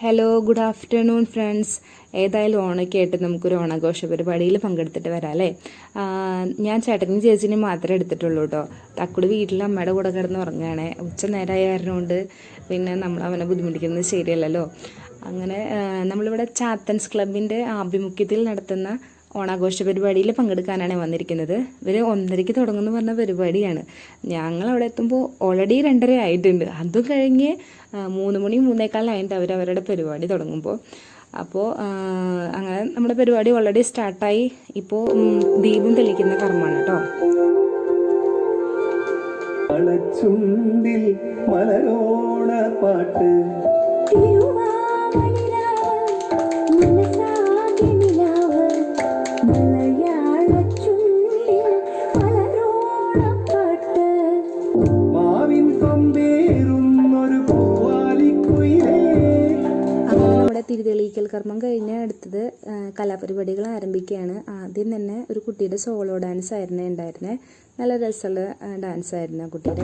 Hello good afternoon friends ഏതായാലും ഓണൊക്കെ ആയിട്ട് നമുക്കൊരു ഓണാഘോഷ പരിപാടിയിൽ പങ്കെടുത്തിട്ട് വരാം അല്ലേ? ഞാൻ ചേട്ടനും ചേച്ചിനെ മാത്രമേ എടുത്തിട്ടുള്ളൂ കേട്ടോ തക്കുട് വീട്ടിൽ അമ്മയുടെ കൂടെ കിടന്ന് ഉറങ്ങുകയാണ്. ഉച്ച നേരമായ കാരണം പിന്നെ നമ്മൾ അവനെ ബുദ്ധിമുട്ടിക്കുന്നത് ശരിയല്ലല്ലോ. അങ്ങനെ നമ്മളിവിടെ ചാത്തൻസ് ക്ലബിന്റെ ആഭിമുഖ്യത്തിൽ നടത്തുന്ന ഓണാഘോഷ പരിപാടിയിൽ പങ്കെടുക്കാനാണ് വന്നിരിക്കുന്നത്. ഇവർ ഒന്നരയ്ക്ക് തുടങ്ങുന്നു പറഞ്ഞ പരിപാടിയാണ്. ഞങ്ങൾ അവിടെ എത്തുമ്പോൾ ഓൾറെഡി രണ്ടര ആയിട്ടുണ്ട്. അതും കഴിഞ്ഞ് മൂന്ന് മണി മൂന്നേക്കാലായിട്ട് അവർ അവരുടെ പരിപാടി തുടങ്ങുമ്പോൾ. അപ്പോൾ അങ്ങനെ നമ്മുടെ പരിപാടി ഓൾറെഡി സ്റ്റാർട്ടായി ഇപ്പോൾ ദീപം തെളിക്കുന്ന കർമ്മമാണ് കേട്ടോ. വളച്ചുണ്ടിൽ മലരോണ പാട്ട്. കലാപരിപാടികൾ ആരംഭിക്കുകയാണ്. ആദ്യം തന്നെ ഒരു കുട്ടിയുടെ സോളോ ഡാൻസ് ആയിരുന്നു ഉണ്ടായിരുന്നത് നല്ല രസമുള്ള ഡാൻസ് ആയിരുന്നു ആ കുട്ടിയുടെ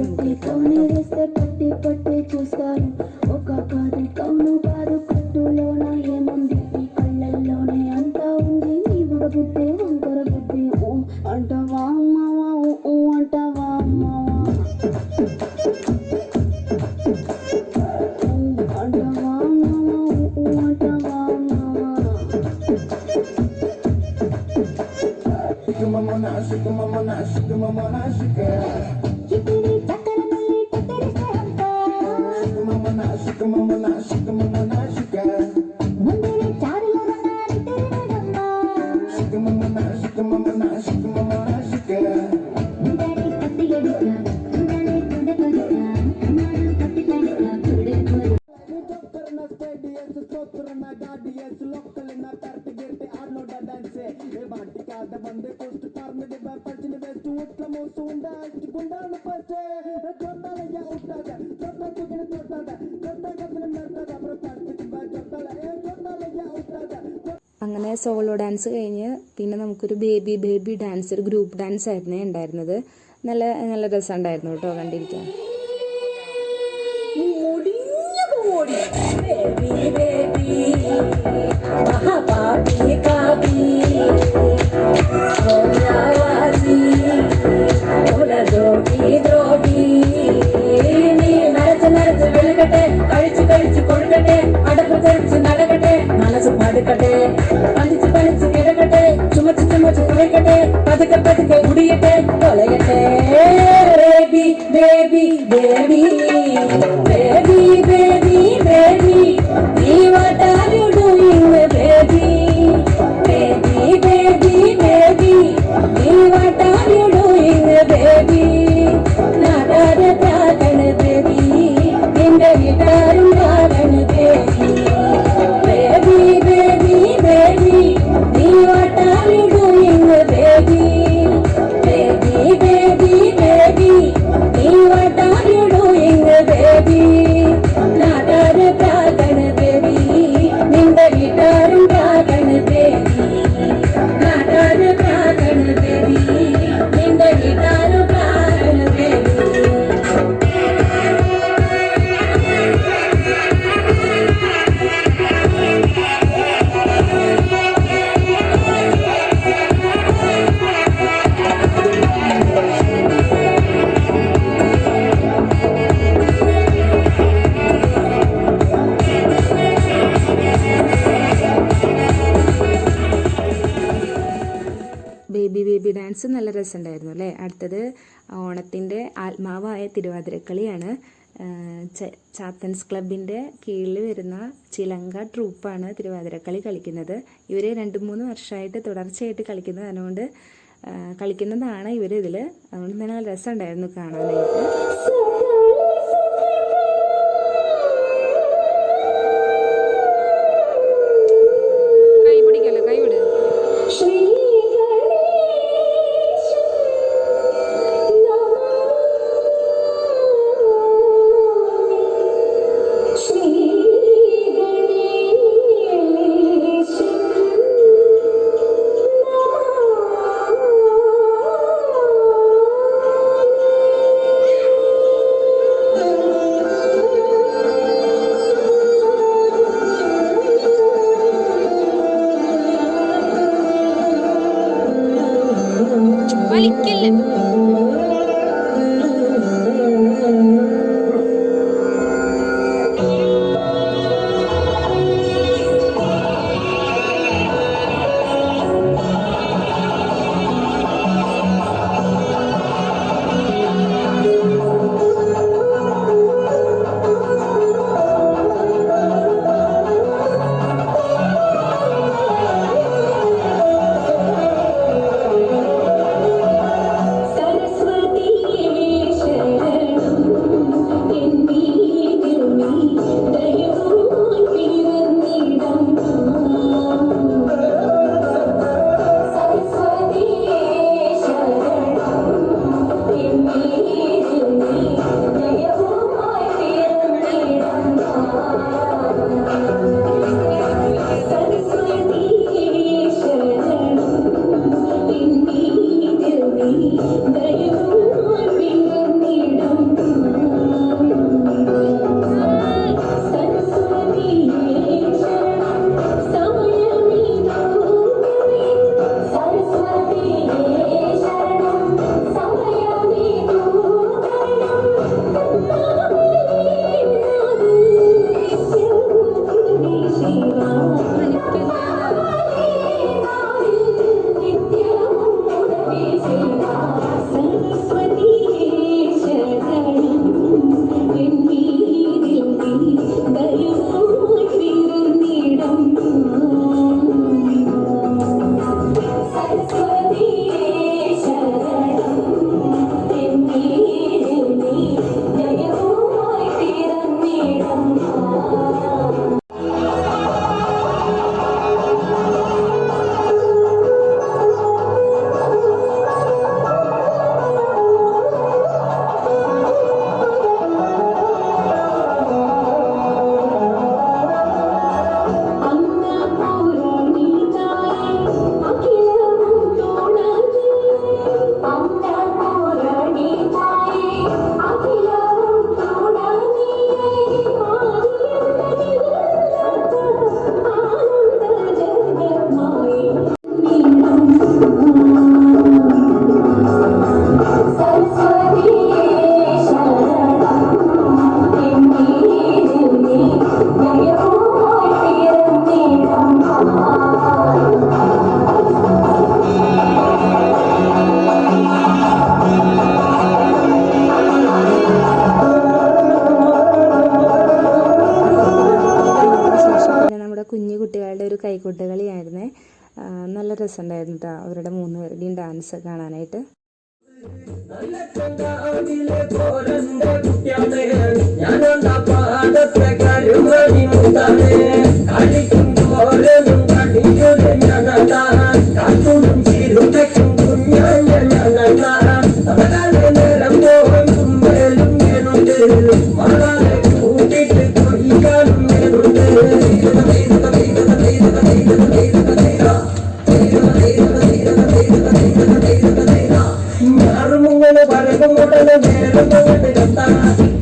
monashik, mama nashik. Mama nashik, mama nashik, mama nashik. Mama nashik, mama nashik, mama nashik. ಬಂದೆ അങ്ങനെ സോളോ ഡാൻസ് കഴിഞ്ഞ് പിന്നെ നമുക്കൊരു ബേബി ബേബി ഡാൻസ് ഒരു ഗ്രൂപ്പ് ഡാൻസ് ആയിരുന്നേ ഉണ്ടായിരുന്നത്. നല്ല നല്ല രസമുണ്ടായിരുന്നു കേട്ടോ കണ്ടിരിക്കാൻ. Oh, நடக்கட்டு நடக்கட்டு மனசு படுக்கட்டு. பழிச்சு பழிச்சு கிடக்கட்டு சுமச்சு சுமச்சு குறைக்கட்டு. பதுக்க பதுக்க முடியட்டு. ഡാൻസ് നല്ല രസമുണ്ടായിരുന്നു അല്ലേ? അടുത്തത് ഓണത്തിന്റെ ആത്മാവായ തിരുവാതിരക്കളിയാണ്. ചാത്തൻസ് ക്ലബിന്റെ കീഴിൽ വരുന്ന ചിലങ്ക ട്രൂപ്പാണ് തിരുവാതിരക്കളി കളിക്കുന്നത്. ഇവർ രണ്ട് മൂന്ന് വർഷമായിട്ട് തുടർച്ചയായിട്ട് കളിക്കുന്നത് അതുകൊണ്ട് കളിക്കുന്നതാണ് ഇവരിതിൽ അതുകൊണ്ട് തന്നെ നല്ല രസമുണ്ടായിരുന്നു കാണാനായിട്ട്. അവരുടെ മൂന്ന് പേരുടെയും ഡാൻസ് കാണാനായിട്ട് കൂട്ടിട്ട് പാടത്തെ പരകുമുടൽ നേരം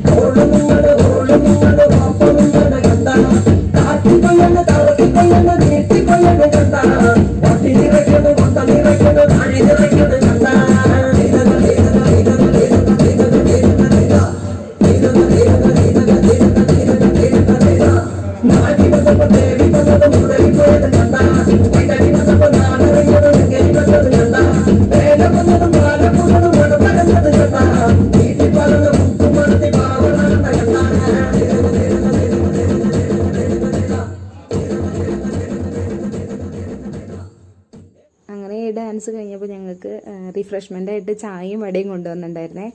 ഡാൻസ് കഴിഞ്ഞപ്പോൾ ഞങ്ങൾക്ക് റിഫ്രഷ്മെന്റ് ആയിട്ട് ചായയും വടയും കൊണ്ടുവന്നിട്ടുണ്ടായിരുന്നേ.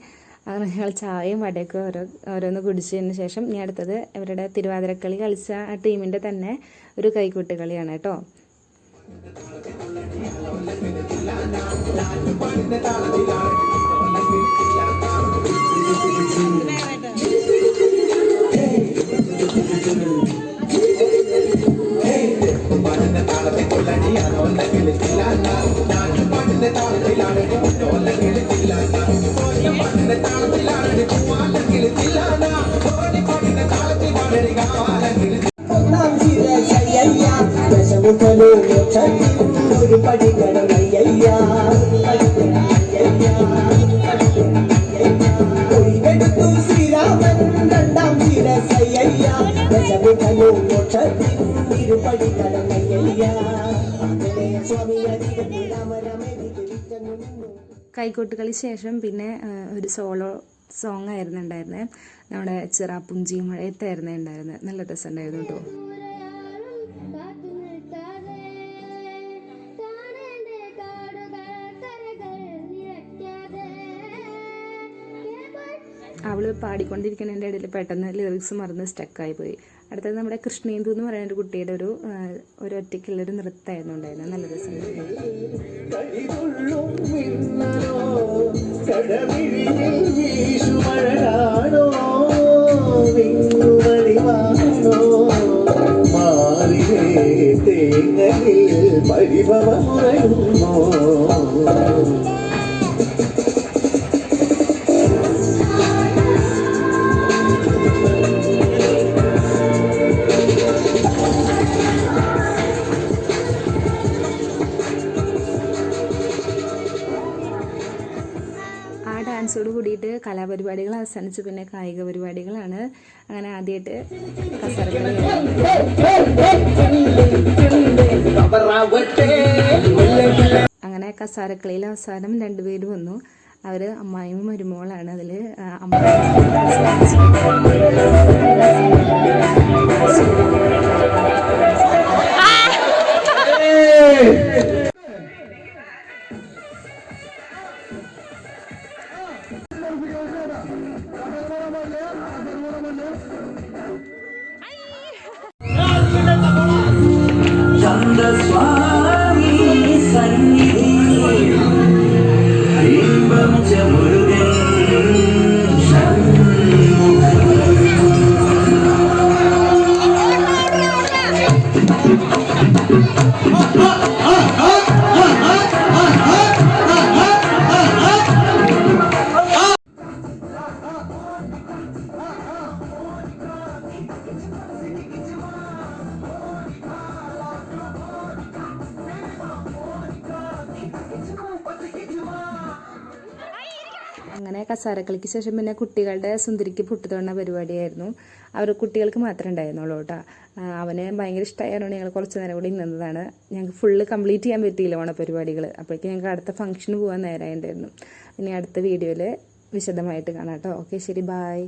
അങ്ങനെ ഞങ്ങൾ ചായയും വടയൊക്കെ ഓരോ ഓരോന്ന് കുടിച്ചതിന് ശേഷം ഞാൻ അടുത്തത് ഇവരുടെ തിരുവാതിരക്കളി കളിച്ച ആ ടീമിന്റെ തന്നെ ഒരു കൈകൊട്ട് കളിയാണ് കേട്ടോ Gracias. കൈകൊട്ടുകളി ശേഷം പിന്നെ ഒരു സോളോ സോങ് ആയിരുന്നു ഉണ്ടായിരുന്നത് നമ്മുടെ ചിറാപ്പുഞ്ചി മഴയത്തായിരുന്നു ഉണ്ടായിരുന്നത് നല്ല രസമുണ്ടായിരുന്നു കേട്ടോ. അവൾ പാടിക്കൊണ്ടിരിക്കുന്നതിന്റെ ഇടയിൽ പെട്ടെന്ന് ലിറിക്സ് മറന്ന് സ്റ്റക്കായി പോയി. അടുത്തത് നമ്മുടെ കൃഷ്ണേന്ദു എന്ന് പറയുന്ന ഒരു കുട്ടിയുടെ ഒരു ഒരു ഒറ്റയ്ക്കുള്ള ഒരു ഒറ്റയ്ക്കുള്ളൊരു നൃത്തമായിരുന്നു ഉണ്ടായിരുന്നത്. നല്ല രസമുണ്ടായിരുന്നു കലാപരിപാടികൾ അവസാനിച്ച്. പിന്നെ കായിക പരിപാടികളാണ്. അങ്ങനെ ആദ്യമായിട്ട് അങ്ങനെ കസാരക്കളിയിൽ അവസാനം രണ്ടുപേര് വന്നു. അവർ അമ്മായിയും മരുമോളാണ്. അതിൽ അമ്മ 我们这没。അങ്ങനെ കസാരക്കളിക്ക് ശേഷം പിന്നെ കുട്ടികളുടെ സുന്ദരിക്ക് പൊട്ടുതൊണ്ണ പരിപാടിയായിരുന്നു. അവർ കുട്ടികൾക്ക് മാത്രമേ ഉണ്ടായിരുന്നുള്ളൂ കേട്ടോ. അവന് ഭയങ്കര ഇഷ്ടമായതുകൊണ്ട് ഞങ്ങൾ കുറച്ച് നേരം കൂടി നിന്നതാണ്. ഞങ്ങൾക്ക് ഫുള്ള് കംപ്ലീറ്റ് ചെയ്യാൻ പറ്റിയില്ല ഓണപരിപാടികൾ അപ്പോഴേക്കും ഞങ്ങൾക്ക് അടുത്ത ഫംഗ്ഷന് പോകാൻ നേരമായിട്ടുണ്ടായിരുന്നു ഇനി അടുത്ത വീഡിയോയിൽ വിശദമായിട്ട് കാണാം കേട്ടോ. ഓക്കെ ശരി ബായ്